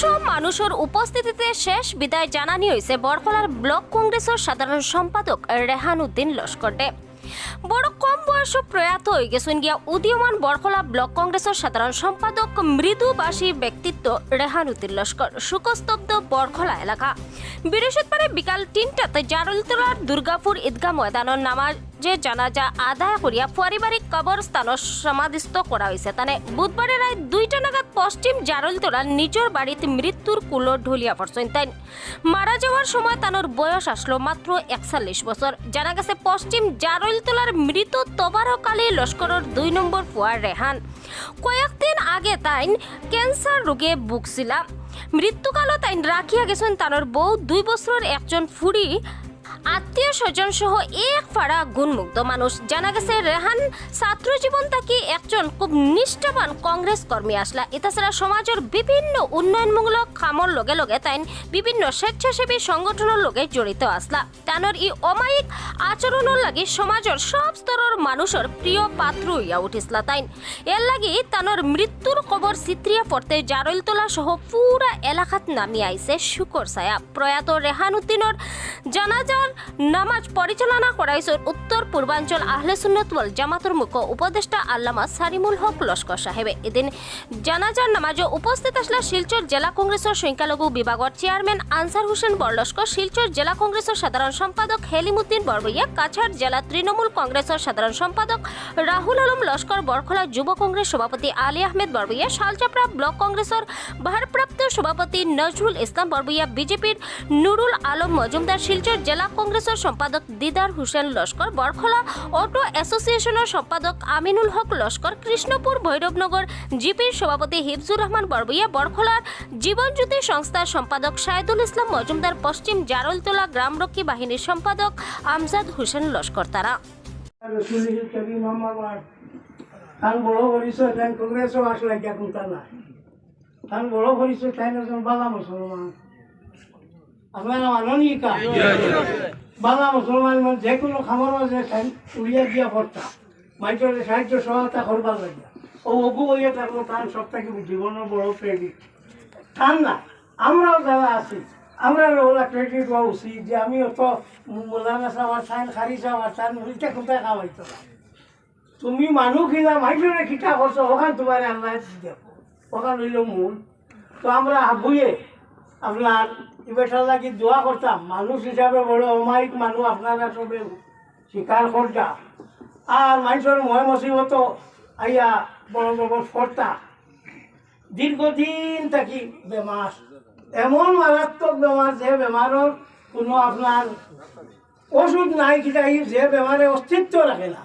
শ মানুষের উপস্থিতিতে শেষ বিদায় জানানি হয়েছে বরকলার ব্লক কংগ্রেসের সাধারণ সম্পাদক রেহান উদ্দিন লস্করদে বড় কম বয়স প্রয়াত হয়ে গেছেন গিয়া উদীয়মান বরকলা ব্লক কংগ্রেসের সাধারণ সম্পাদক মৃদুবাসী ব্যক্তিত্ব রেহান উদ্দিন লস্কর শোকস্তব্ধ বরখলা এলাকা। বৃহস্পতিবারে বিকাল তিনটাতে জারুলতলার দুর্গাপুর ঈদগাহ ময়দানের নামাজে জানাজা আদায় করিয়া পারিবারিক কবরস্থানত সমাধিস্থ করা হয়েছে তানে বুধবারে রায় দুইটা নাগাদ পশ্চিম জারুলতলার নিজের বাড়িতে মৃত্যুর কুলো ঢুলিয়া পড়ছেন। তাই মারা যাওয়ার সময় তানোর বয়স আসলো মাত্র একচল্লিশ বছর। জানা গেছে পশ্চিম জারুলতলার মৃত তবারক আলী লস্করের দুই নম্বর ফুয়ার রেহান। কয়েকদিন আগে তাইন ক্যান্সার রোগে ভুগছিলা মৃত্যুকালত তাইন রাখিয়া গেছেন তানোর বউ। দুই বছরের একজন ফুড়ি আত্মীয় স্বজন সহ এক ফাড়া গুণমুগ্ধ মানুষ। জানা গেছে, রেহান ছাত্র জীবন থাকি একজন খুব নিষ্ঠাবান কংগ্রেস কর্মী আসলা। এছাড়া সমাজের বিভিন্ন উন্নয়নমূলক কামর লগে লগে তাই বিভিন্ন স্বেচ্ছাসেবী সংগঠনের লগে জড়িত আসলা। তানোর ই অমায়িক আচরণের লাগি সমাজের সব স্তরের মানুষের প্রিয় পাত্র হইয়া উঠিসলা তাইন। এর লাগি তানোর মৃত্যুর খবর চিত্রিয়া পড়তে জারলতলা সহ পুরা এলাকাত নামি আইছে শুকর ছায়া। প্রয়াত রেহান উদ্দিনের জানাজার নামাজ পরিচালনা করাইছে উত্তর, পূর্বাঞ্চল আহলে সুন্নত ওয়াল জামাতুর মুখ্য উপদেষ্টা আল্লামা সারিমুল হক লস্কর সাহেবে এদিন জানাজার নামাজে উপস্থিত আসলা শিলচর জেলা কংগ্রেসের সংখ্যালঘু বিভাগের চেয়ারম্যান আনসার হোসেন বরলস্কর। শিলচর জেলা কংগ্রেসের সাধারণ সম্পাদক হেলিমুদ্দিন বরবইয়া, কাছাড় জেলা তৃণমূল কংগ্রেসের সাধারণ সম্পাদক রাহুল আলম লস্কর, বরখলা যুব কংগ্রেস সভাপতি আলী আহমেদ বরবইয়া, শালচাপড়া ব্লক কংগ্রেসের ভারপ্রাপ্ত সভাপতি নজরুল ইসলাম বরবইয়া, বিজেপির নুরুল আলম মজুমদার, শিলচর জেলা কংগ্রেসের সম্পাদক দিদার হোসেন লস্কর বরখলা অটো অ্যাসোসিয়েশনের সম্পাদক আমিনুল হক লস্কর কৃষ্ণপুর ভৈরবনগর জিপির সভাপতি হিফজুর রহমান বরবইয়া বরখলার জীবনজ্যোতি সংস্থার সম্পাদক শাহিদুল ইসলাম মজুমদার, পশ্চিম জারলতলা গ্রামরক্ষী বাহিনীর সম্পাদক আমজাদ হোসেন লস্কর তারা। বড় করিস তাই কংগ্রেসও আসলে এখন তা না তান বড় করিস তাই বালা মুসলমান। আপনারা মাননি কা বালা মুসলমান মানে যে কোনো খামার মাঝে উড়িয়া দিয়া পড়তা মাইকের সাহায্য সহায়তা করবার লাগিয়া ও অগু হইয়া থাকল তার সব থেকে জীবনের বড় ক্রেডিট তার না। আমরাও যারা আছি, আমরা ওলা ক্রেডিট হওয়া উচিত যে আমি অত মোলানা আমার চাইন খারি আমার চান উল্টা কোথায় খাওয়াইতো না তুমি মানুহ খিলা মাইজরে খিটা করছ? ওখান তোমার আল্লাহ দেখো ওখান হইল মূল। তো আমরা আবুয়ে আপনার ইবেটার লাগি দোয়া করতাম, মানুষ হিসাবে বড় অমায়িক মানুষ আপনারা সবে স্বীকার করতা। আর মানুষের ময় মসিবত আইয়া বড় বড় ফর্তা। দীর্ঘদিন থাকি বেমার। এমন মারাত্মক বেমার যে বেমারের কোনো আপনার ওষুধ নাই কিনা যে বেমারে অস্তিত্ব রাখে না।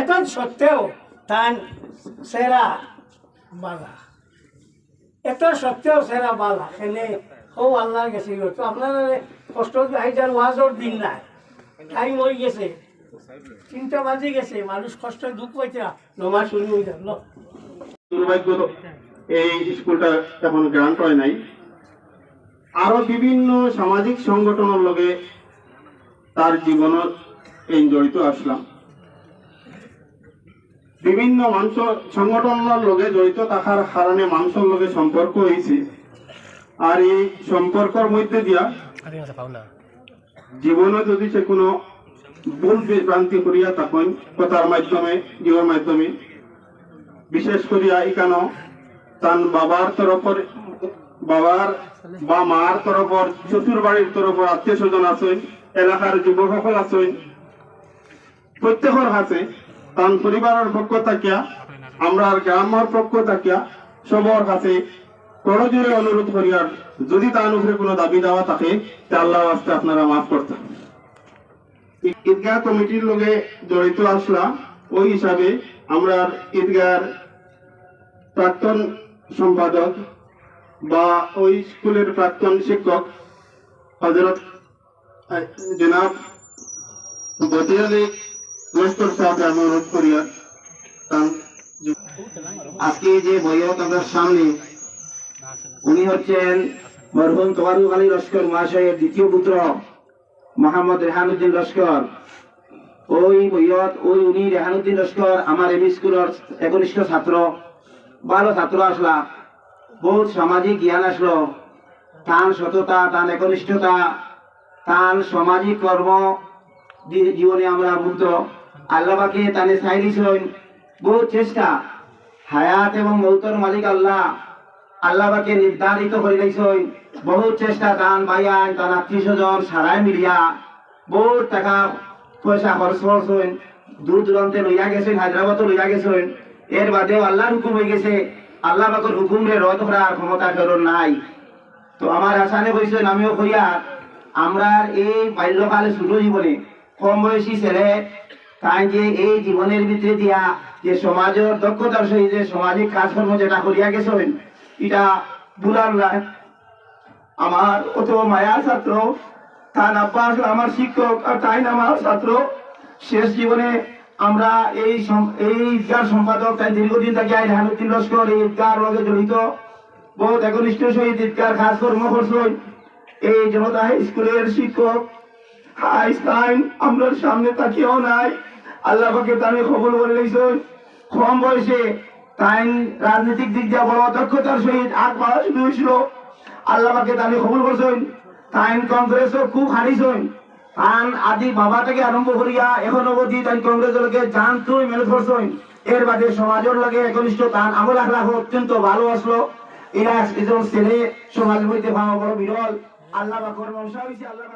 এখন সত্ত্বেও তান সেরা বালা এত সত্ত্বেও সেরা বালা এনে ও আল্লাহর গেছে তো আপনার কষ্ট ওয়াজর দিন নাই। টাইম হয়ে গেছে। তিনটা বাজে গেছে। মানুষ কষ্ট দুঃখ পাইতে নমাজ শুরু হয়ে এই স্কুলটা এখন গ্রান্ট হয় নাই। আরও বিভিন্ন সামাজিক সংগঠনের লগে তার জীবনত জড়িত আসলাম। বিভিন্ন মানুষ সংগঠনের লগে জড়িত থাকার কারণে মানুষের লগে সম্পর্ক হয়েছে আর এই সম্পর্কের মধ্যে দিয়া জীবনে যদি সে কোনো ভুল বিভ্রান্তি করিয়া থাকেন, কথার মাধ্যমে জীবনের মাধ্যমে, বিশেষ করিয়া এখানে তার বাবার তরফর, বাবার বা মার তরফর শ্বশুর বাড়ির তরফর আত্মীয় স্বজন আছেন, এলাকার যুবক সকল আছেন, প্রত্যেকের হাতে তান পরিবারের পক্ষ থাকিয়া, আমরা গ্রামের পক্ষ থাকিয়া সবর কাছে করজোরে অনুরোধ করিয়ার যদি তার উপরে কোনো দাবি দেওয়া থাকে, তা আল্লাহ আস্তে আপনারা মাফ করতেন ঈদগাহ কমিটির লগে জড়িত আসলাম, ওই হিসাবে আমরা ঈদগার প্রাক্তন সম্পাদক বা ওই স্কুলের প্রাক্তন শিক্ষক হজরত জনাব বদিয়ালি লস্কর সাহেবকে অনুরোধ তার আজকে যে বৈয়ত আপনার সামনে উনি হচ্ছেন মরহুম তোয়ারুক আলী লস্কর মহাশয়ের দ্বিতীয় পুত্র মোহাম্মদ রেহানুদ্দিন লস্কর। ওই বৈয়ত ওই উনি রেহানুদ্দিন লস্কর আমার এম স্কুলের একনিষ্ঠ ছাত্র ভালো ছাত্র আসলা। বহুত সামাজিক জ্ঞান আসলো। তান সততা, তান একনিষ্ঠতা, তান সামাজিক কর্ম জীবনে আমরা মুগ্ধ। আল্লাহকে তানে বহুত চেষ্টা। হায়াত এবং মৌতর মালিক আল্লাহ। আল্লাহকে নির্ধারিত করে বহুত চেষ্টা আত্মীয় স্বজন, সারাই মিলিয়া। বহুত টাকা পয়সা খরচ করছেন। দূর দূরান্তে লইয়া গেছেন লইয়া গেছেন। এর বাদেও আল্লাহর হুকুম হয়ে গেছে। আল্লাহ বাকর হুকুমরে রদ করার ক্ষমতা কারণ নাই। তো আমার আসানে বলছেন আমিও কইয়া আমরা এই বাল্যকালে ছোট জীবনে কম বয়সী ছেলে তাই যে এই জীবনের ভিতরে দিয়া যে সমাজের দক্ষতার সহিত যে সামাজিক কাজকর্ম যেটা করিয়া গেছেন, এটা বুলার নাই আমার অত মায়া ছাত্র তার আব্বা আসলে আমার শিক্ষক আর তাই না আমার ছাত্র। শেষ জীবনে আমরা এই এই ঈদগার সম্পাদক তাই দীর্ঘদিন থেকে আই রেহানুদ্দিন লস্কর এই ঈদগার লগে জড়িত। বহুত একনিষ্ঠ সহিত ঈদগার কাজ কর্ম করছেন। এই জনতা হাই স্কুলের শিক্ষক আইনস্টাইন আমরা সামনে তাকিয়েও নাই। আল্লাহ পাকে আমি খবর করে লইছেন কম বয়সে তাই রাজনৈতিক দিক দিয়ে বড় দক্ষতার সহিত আগ বাড়া শুরু হয়েছিল। আল্লাহ পাকে তারে খবর করছেন। তাই কংগ্রেসও খুব হারিয়েছেন। তান আদি বাবা থেকে আরম্ভ করিয়া এখন অবধি তাই কংগ্রেসের লোকে জান তুই মেনে করছেন এর বাদে সমাজের লাগে একনিষ্ঠ তান আমল আখলাখ অত্যন্ত ভালো আসলো। এরা একজন ছেলে সমাজ হইতে ভাবা বড় বিরল। আল্লাহ বা কর্ম আল্লাহ